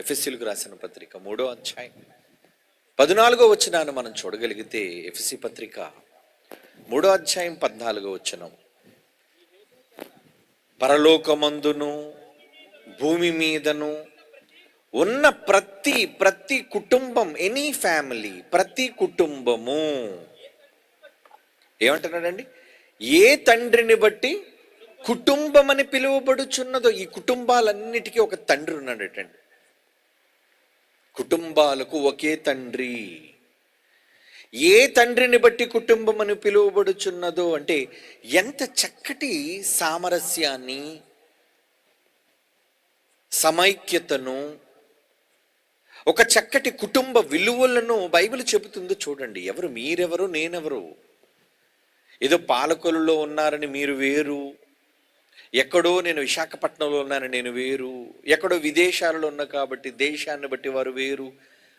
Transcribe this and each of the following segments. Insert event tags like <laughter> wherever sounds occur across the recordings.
ఎఫ్ఎస్సీలకు రాసిన పత్రిక మూడో అధ్యాయం. పద్నాలుగో వచనాన్ని మనం చూడగలిగితే ఎఫ్ఎస్సి పత్రిక మూడో అధ్యాయం పద్నాలుగో వచనం. పరలోకమందును భూమి మీదను ఉన్న ప్రతి ప్రతి కుటుంబం ఎనీ ఫ్యామిలీ ప్రతి కుటుంబము. ఏమంటున్నాడండి? ఏ తండ్రిని బట్టి కుటుంబం అని పిలువబడుచున్నదో ఈ కుటుంబాలన్నిటికీ ఒక తండ్రి ఉన్నాడటండి. కుటుంబాలకు ఒకే తండ్రి. ఏ తండ్రిని బట్టి కుటుంబం అని పిలువబడుచున్నదో అంటే ఎంత చక్కటి సామరస్యాన్ని సమైక్యతను ఒక చక్కటి కుటుంబ విలువలను బైబిల్ చెబుతుందో చూడండి. ఎవరు మీరెవరు నేనెవరు? ఏదో పాలకొలులో ఉన్నారని మీరు వేరు. ఎక్కడో నేను విశాఖపట్నంలో ఉన్నాను నేను వేరు. ఎక్కడో విదేశాలలో ఉన్నా కాబట్టి దేశాన్ని బట్టి వారు వేరు.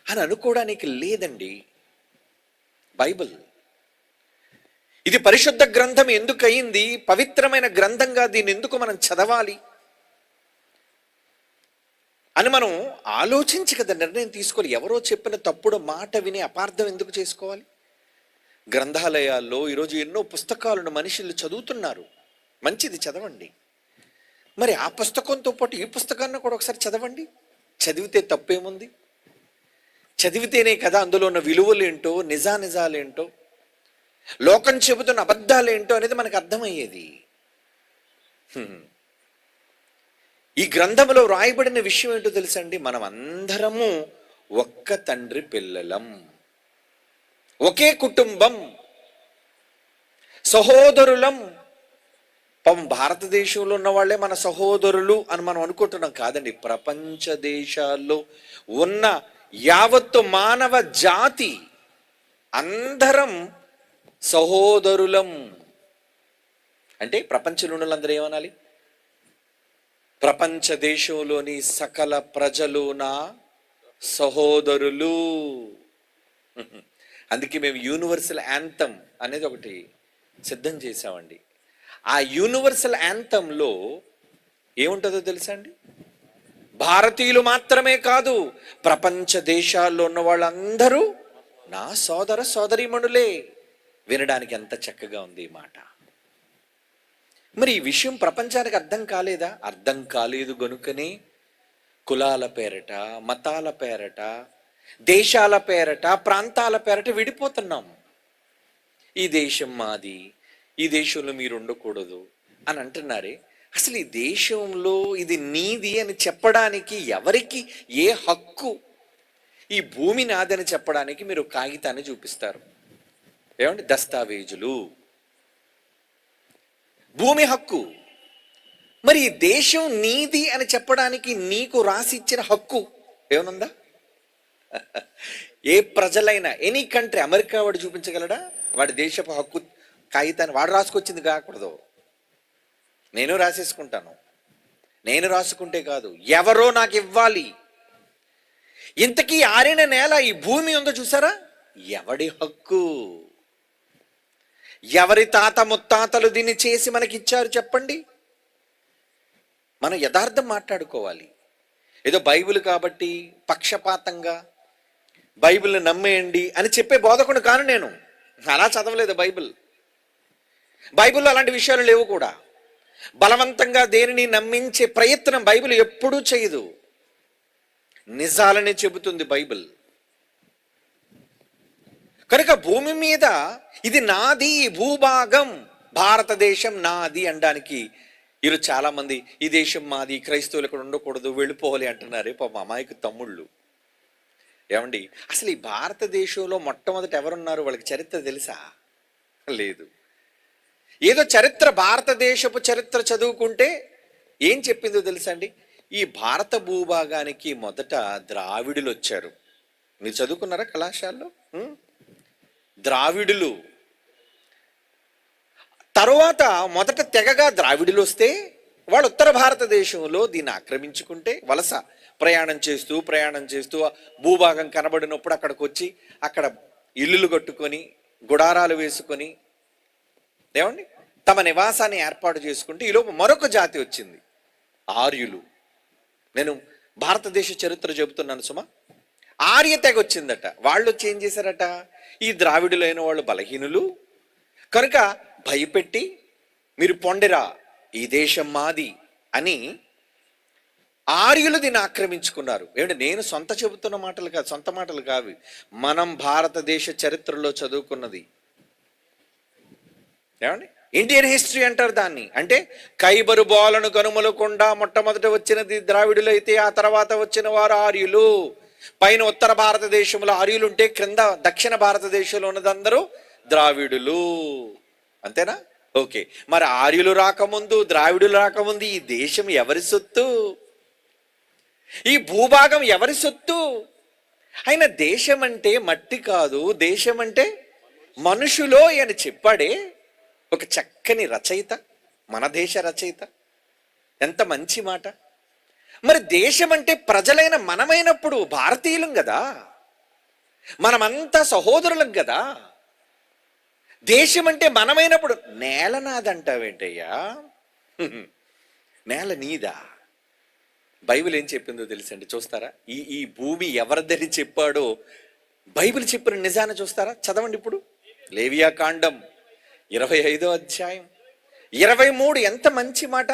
అని అనుకోవడానికి లేదండి. బైబిల్. ఇది పరిశుద్ధ గ్రంథం ఎందుకు అయింది పవిత్రమైన గ్రంథంగా దీన్ని ఎందుకు మనం చదవాలి? అని మనం ఆలోచించి కదా నిర్ణయం తీసుకోవాలి. ఎవరో చెప్పిన తప్పుడు మాట విని అపార్థం ఎందుకు చేసుకోవాలి? గ్రంథాలయాల్లో ఈరోజు ఎన్నో పుస్తకాలను మనుషులు చదువుతున్నారు. మంచిది చదవండి. మరి ఆ పుస్తకంతో పాటు ఈ పుస్తకాన్ని కూడా ఒకసారి చదవండి. చదివితే తప్పేముంది? చదివితేనే కదా అందులో ఉన్న విలువలేంటో నిజానిజాలేంటో లోకం చెబుతున్న అబద్ధాలేంటో అనేది మనకు అర్థమయ్యేది. ఈ గ్రంథంలో వ్రాయబడిన విషయం ఏంటో తెలుసండి? మనం అందరము ఒక్క తండ్రి పిల్లలం. ఒకే కుటుంబం. సహోదరులం. పాపం భారతదేశంలో ఉన్న వాళ్ళే మన సహోదరులు అని మనం అనుకుంటున్నాం కాదండి. ప్రపంచ దేశాల్లో ఉన్న యావత్తు మానవ జాతి అందరం సహోదరులం. అంటే ప్రపంచంలో ఉన్న వాళ్ళందరూ ఏమనాలి? ప్రపంచ దేశంలోని సకల ప్రజలు నా సహోదరులు. అందుకే మేము యూనివర్సల్ యాంతమ్ అనేది ఒకటి సిద్ధం చేసామండి ఆ యూనివర్సల్ యాంథంలో ఏముంటుందో తెలుసా అండి భారతీయులు మాత్రమే కాదు ప్రపంచ దేశాల్లో ఉన్న వాళ్ళందరూ నా సోదర సోదరీమణులే. వినడానికి ఎంత చక్కగా ఉంది ఈ మాట. మరి ఈ విషయం ప్రపంచానికి అర్థం కాలేదా? అర్థం కాలేదు గనుకనే. కులాల పేరట మతాల పేరట దేశాల పేరట ప్రాంతాల పేరట విడిపోతున్నాం. ఈ దేశం మాది ఈ దేశంలో మీరు ఉండకూడదు అని అంటున్నారే. అసలు ఈ దేశంలో ఇది నీది అని చెప్పడానికి ఎవరికి ఏ హక్కు? ఈ భూమి నాదని చెప్పడానికి మీరు కాగితాన్ని చూపిస్తారు. ఏమండి? దస్తావేజులు. భూమి హక్కు. మరి ఈ దేశం నీది అని చెప్పడానికి నీకు రాసి ఇచ్చిన హక్కు ఏమనుందా? ఏ ప్రజలైనా ఎనీ కంట్రీ అమెరికా వాడు చూపించగలడా? వాడి దేశపు హక్కు కాగితాన్ని వాడు రాసుకొచ్చింది కాకూడదు. నేను రాసేసుకుంటాను. నేను రాసుకుంటే కాదు. ఎవరో నాకు ఇవ్వాలి. ఇంతకీ ఆరిన నేల ఈ భూమి ఉందో చూసారా? ఎవడి హక్కు? ఎవరి తాత ముత్తాతలు దీన్ని చేసి మనకి ఇచ్చారు చెప్పండి? మనం యథార్థం మాట్లాడుకోవాలి. ఏదో బైబిల్ కాబట్టి పక్షపాతంగా బైబిల్ని నమ్మేయండి అని చెప్పే బోధకుడు కాను నేను. అలా చదవలేదు బైబిల్. బైబిల్లో అలాంటి విషయాలు లేవు కూడా. బలవంతంగా దేనిని నమ్మించే ప్రయత్నం బైబిల్ ఎప్పుడూ చేయదు. నిజాలని చెబుతుంది బైబిల్. కనుక భూమి మీద ఇది నాది భూభాగం భారతదేశం నాది అనడానికి వీరు చాలామంది ఈ దేశం మాది క్రైస్తవులు ఇక్కడ ఉండకూడదు వెళ్ళిపోవాలి అంటున్నారే పాప అమాయకు తమ్ముళ్ళు. ఏమండి? అసలు ఈ భారతదేశంలో మొట్టమొదట ఎవరున్నారు? వాళ్ళకి చరిత్ర తెలుసా? లేదు. ఏదో చరిత్ర భారతదేశపు చరిత్ర చదువుకుంటే ఏం చెప్పిందో తెలుసా అండి ఈ భారత భూభాగానికి మొదట ద్రావిడులు వచ్చారు మీరు చదువుకున్నారా కళాశాలలో? ద్రావిడులు. తరువాత మొదట తెగగా ద్రావిడులు వస్తే వాళ్ళు ఉత్తర భారతదేశంలో దీన్ని ఆక్రమించుకుంటే వలస ప్రయాణం చేస్తూ ప్రయాణం చేస్తూ భూభాగం కనబడినప్పుడు అక్కడికి వచ్చి అక్కడ ఇల్లులు కట్టుకొని గుడారాలు వేసుకొని ఏమండి? తమ నివాసాన్ని ఏర్పాటు చేసుకుంటే ఈలోపు మరొక జాతి వచ్చింది. ఆర్యులు. నేను భారతదేశ చరిత్ర చెబుతున్నాను సుమా. ఆర్య తెగ వచ్చిందట. వాళ్ళు వచ్చి ఏం చేశారట? ఈ ద్రావిడులైన వాళ్ళు బలహీనులు. కనుక భయపెట్టి మీరు పొండిరా ఈ దేశం మాది అని ఆర్యులు దీన్ని ఆక్రమించుకున్నారు. ఏమంటే నేను సొంత చెబుతున్న మాటలు కాదు సొంత మాటలు కావు. మనం భారతదేశ చరిత్రలో చదువుకున్నది. ఏమండి? ఇండియన్ హిస్టరీ అంటారు దాన్ని. అంటే కైబరు బోలను కనుమలకుండా మొట్టమొదట వచ్చినది ద్రావిడులు అయితే ఆ తర్వాత వచ్చిన వారు ఆర్యులు. పైన ఉత్తర భారతదేశంలో ఆర్యులు ఉంటే క్రింద దక్షిణ భారతదేశంలో ఉన్నదందరూ ద్రావిడులు. అంతేనా? ఓకే. మరి ఆర్యులు రాకముందు ద్రావిడులు రాకముందు ఈ దేశం ఎవరి సొత్తు? ఈ భూభాగం ఎవరి సొత్తు? అయినా దేశం అంటే మట్టి కాదు దేశం అంటే మనుషులో అని చెప్పాడే ఒక చక్కని రచయిత మన దేశ రచయిత. ఎంత మంచి మాట. మరి దేశం అంటే ప్రజలైన మనమైనప్పుడు భారతీయులం కదా మనమంతా సహోదరులం కదా దేశం అంటే మనమైనప్పుడు నేల నాదంటావేంటయ్యా నేల నీదా? బైబిల్ ఏం చెప్పిందో తెలుసండి చూస్తారా? ఈ ఈ భూమి ఎవరిదని చెప్పాడో బైబిల్ చెప్పిన నిజాన్ని చూస్తారా? చదవండి ఇప్పుడు. లేవియా కాండం ఇరవై ఐదో అధ్యాయం. ఇరవై మూడు ఎంత మంచి మాట?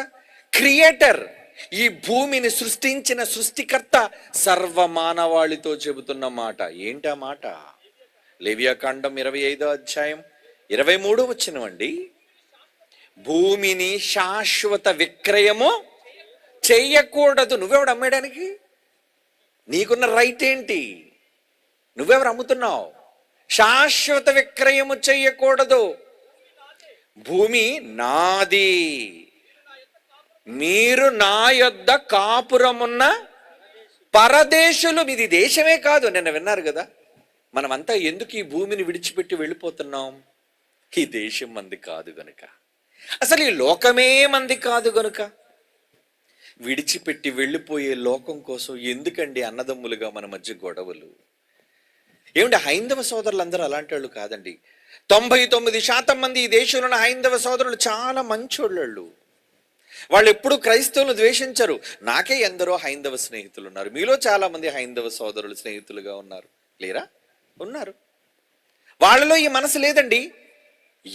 క్రియేటర్ ఈ భూమిని సృష్టించిన సృష్టికర్త సర్వమానవాళితో చెబుతున్న మాట. ఏంటా మాట? లేవ్యాకాండం ఇరవై ఐదో అధ్యాయం. ఇరవై మూడు వచ్చినవండి భూమిని శాశ్వత విక్రయము చెయ్యకూడదు నువ్వెవడు అమ్మేయడానికి? నీకున్న రైట్ ఏంటి? నువ్వెవరు అమ్ముతున్నావు? శాశ్వత విక్రయము చెయ్యకూడదు భూమి నాది. మీరు నా యొద్ద కాపురమున్న పరదేశులు ఇది దేశమే కాదు నిన్న విన్నారు కదా. మనమంతా ఎందుకు ఈ భూమిని విడిచిపెట్టి వెళ్ళిపోతున్నాం? ఈ దేశం మంది కాదు గనుక. అసలు ఈ లోకమే మంది కాదు గనుక. విడిచిపెట్టి వెళ్ళిపోయే లోకం కోసం ఎందుకండి అన్నదమ్ములుగా మన మధ్య గొడవలు? ఏమిటి హైందవ సోదరులందరూ అలాంటి వాళ్ళు కాదండి. తొంభై తొమ్మిది శాతం మంది ఈ దేశంలో ఉన్న హైందవ సోదరులు చాలా మంచోళ్ళు వాళ్ళు ఎప్పుడు క్రైస్తవులు ద్వేషించరు. నాకే ఎందరో హైందవ స్నేహితులు ఉన్నారు. మీలో చాలా మంది హైందవ సోదరులు స్నేహితులుగా ఉన్నారు. లేరా? ఉన్నారు. వాళ్ళలో ఈ మనసు లేదండి.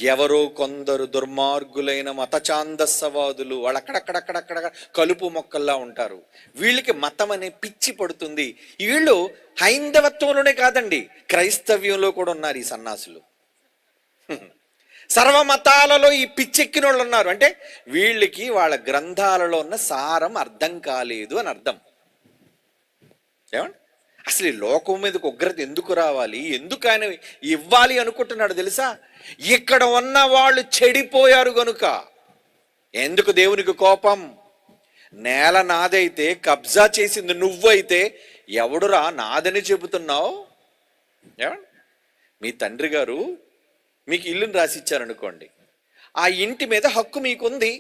ఎవరో కొందరు దుర్మార్గులైన మత ఛాందస్సవాదులు వాళ్ళు అక్కడక్కడక్కడక్కడ కలుపు మొక్కల్లా ఉంటారు. వీళ్ళకి మతం అనే పిచ్చి పడుతుంది. వీళ్ళు హైందవత్వంలోనే కాదండి. క్రైస్తవ్యంలో కూడా ఉన్నారు ఈ సన్నాసులు. సర్వ మతాలలో ఈ పిచ్చెక్కిన వాళ్ళు ఉన్నారు అంటే వీళ్ళకి వాళ్ళ గ్రంథాలలో ఉన్న సారం అర్థం కాలేదు అని అర్థం. ఏమండి? అసలు ఈ లోకం మీదకి ఉగ్రత ఎందుకు రావాలి? ఎందుకు ఆయన ఇవ్వాలి అనుకుంటున్నాడు తెలుసా? ఇక్కడ ఉన్న వాళ్ళు చెడిపోయారు గనుక. ఎందుకు దేవునికి కోపం? నేల నాదైతే కబ్జా చేసింది నువ్వైతే ఎవడురా నాదని చెబుతున్నావు? ఏమండి? మీ తండ్రి గారు మీకు ఇల్లుని రాసిచ్చారనుకోండి ఆ ఇంటి మీద హక్కు మీకుంది.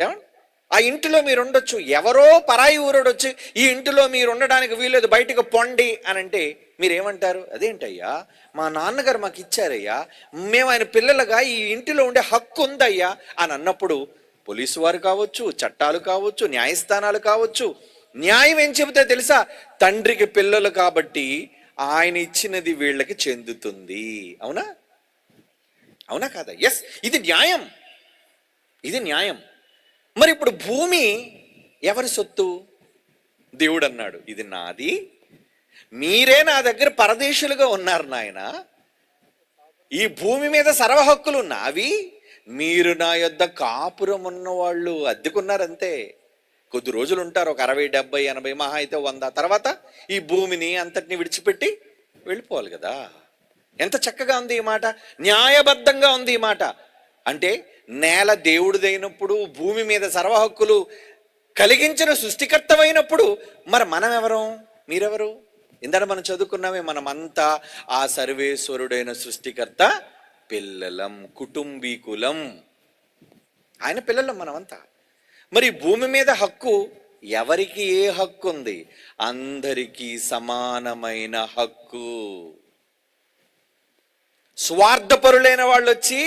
ఏమండి? ఆ ఇంటిలో మీరు ఉండొచ్చు ఎవరో పరాయి ఊరుడు వచ్చి ఈ ఇంటిలో మీరు ఉండడానికి వీలేదు బయటకు పొండి అని అంటే మీరేమంటారు? అదేంటయ్యా? మా నాన్నగారు మాకు ఇచ్చారయ్యా మేము ఆయన పిల్లలుగా ఈ ఇంటిలో ఉండే హక్కు ఉందయ్యా అని అన్నప్పుడు పోలీసు వారు కావచ్చు చట్టాలు కావచ్చు న్యాయస్థానాలు కావచ్చు న్యాయం ఏం చెబితే తెలుసా? తండ్రికి పిల్లలు కాబట్టి ఆయన ఇచ్చినది వీళ్ళకి చెందుతుంది. అవునా? అవునా కాదా? ఎస్ ఇది న్యాయం. ఇది న్యాయం. మరి ఇప్పుడు భూమి ఎవరి సొత్తు? దేవుడు అన్నాడు ఇది నాది. మీరే నా దగ్గర పరదేశులుగా ఉన్నారు నాయన. ఈ భూమి మీద సర్వ హక్కులు నావి. మీరు నా యొద్ద కాపురం ఉన్నవాళ్ళు అద్దెకున్నారంతే. కొద్ది రోజులు ఉంటారు ఒక అరవై డెబ్బై ఎనభై మహా అయితే వంద. తర్వాత ఈ భూమిని అంతటిని విడిచిపెట్టి వెళ్ళిపోవాలి కదా. ఎంత చక్కగా ఉంది ఈ మాట? న్యాయబద్ధంగా ఉంది ఈ మాట. అంటే నేల దేవుడిదైనప్పుడు భూమి మీద సర్వ హక్కులు కలిగించిన సృష్టికర్తమైనప్పుడు మరి మనం ఎవరు మీరెవరు? ఇందాక మనం చదువుకున్నామే మనమంతా ఆ సర్వేశ్వరుడైన సృష్టికర్త పిల్లలం కుటుంబీకులం. ఆయన పిల్లలం మనమంతా. మరి భూమి మీద హక్కు ఎవరికి ఏ హక్కు ఉంది అందరికీ సమానమైన హక్కు. స్వార్థపరులైన వాళ్ళు వచ్చి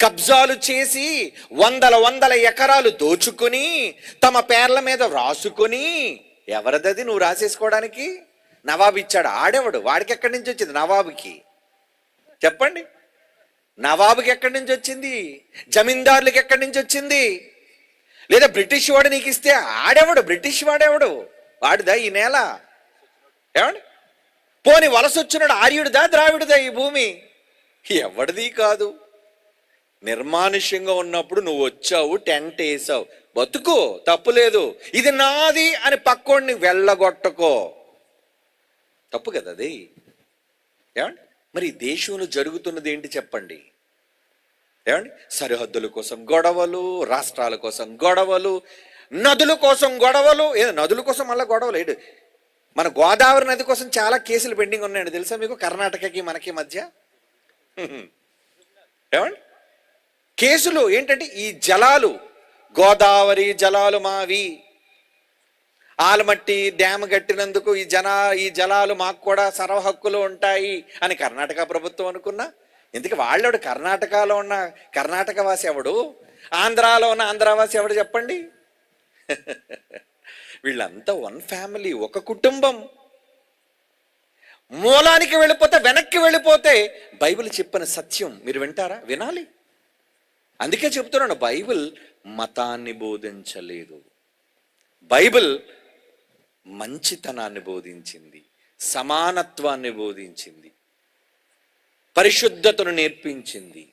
కబ్జాలు చేసి వందల వందల ఎకరాలు దోచుకొని తమ పేర్ల మీద రాసుకొని ఎవరిదది నువ్వు రాసేసుకోవడానికి? నవాబు ఇచ్చాడు. ఆడేవాడు? వాడికి ఎక్కడి నుంచి వచ్చింది? నవాబుకి. చెప్పండి. నవాబుకి ఎక్కడి నుంచి వచ్చింది? జమీందారులకి ఎక్కడి నుంచి వచ్చింది? లేదా బ్రిటిష్ వాడు నీకు ఇస్తే ఆడేవాడు? బ్రిటిష్ వాడేవాడు? వాడిదా ఈ నేల? ఏమండి? పోని వలస వచ్చినాడు ఆర్యుడిదా ద్రావిడుదా ఈ భూమి? ఎవడిది కాదు. నిర్మానుష్యంగా ఉన్నప్పుడు నువ్వు వచ్చావు టెంట్ వేసావు. బతుకు తప్పు లేదు. ఇది నాది అని పక్కోడిని వెళ్ళగొట్టకో. తప్పు కదా అది? ఏమండి? మరి దేశంలో జరుగుతున్నది ఏంటి చెప్పండి? ఏమండి? సరిహద్దుల కోసం గొడవలు రాష్ట్రాల కోసం గొడవలు నదుల కోసం గొడవలు. ఏ నదుల కోసం మళ్ళీ గొడవలు ఏడు మన గోదావరి నది కోసం చాలా కేసులు పెండింగ్ ఉన్నాయండి. తెలుసా మీకు? కర్ణాటకకి మనకి మధ్య? ఏమండి? కేసులు ఏంటంటే ఈ జలాలు గోదావరి జలాలు మావి. ఆలమట్టి డ్యామ్ కట్టినందుకు ఈ జన ఈ జలాలు మాకు కూడా సర్వ హక్కులు ఉంటాయి అని కర్ణాటక ప్రభుత్వం అనుకున్నా. ఎందుకు వాళ్ళెవడు కర్ణాటకలో ఉన్న కర్ణాటక వాసి ఎవడు? ఆంధ్రాలో ఉన్న ఆంధ్రావాసి ఎవడు చెప్పండి? <laughs> వీళ్ళంతా వన్ ఫ్యామిలీ ఒక కుటుంబం. మూలానికి వెళ్ళిపోతే వెనక్కి వెళ్ళిపోతే బైబిల్ చెప్పిన సత్యం మీరు వింటారా? వినాలి. అందుకే చెప్తున్నాను బైబిల్ మతాన్ని బోధించలేదు. బైబిల్ మంచితనాన్ని బోధించింది సమానత్వాన్ని బోధించింది పరిశుద్ధతను నేర్పించింది.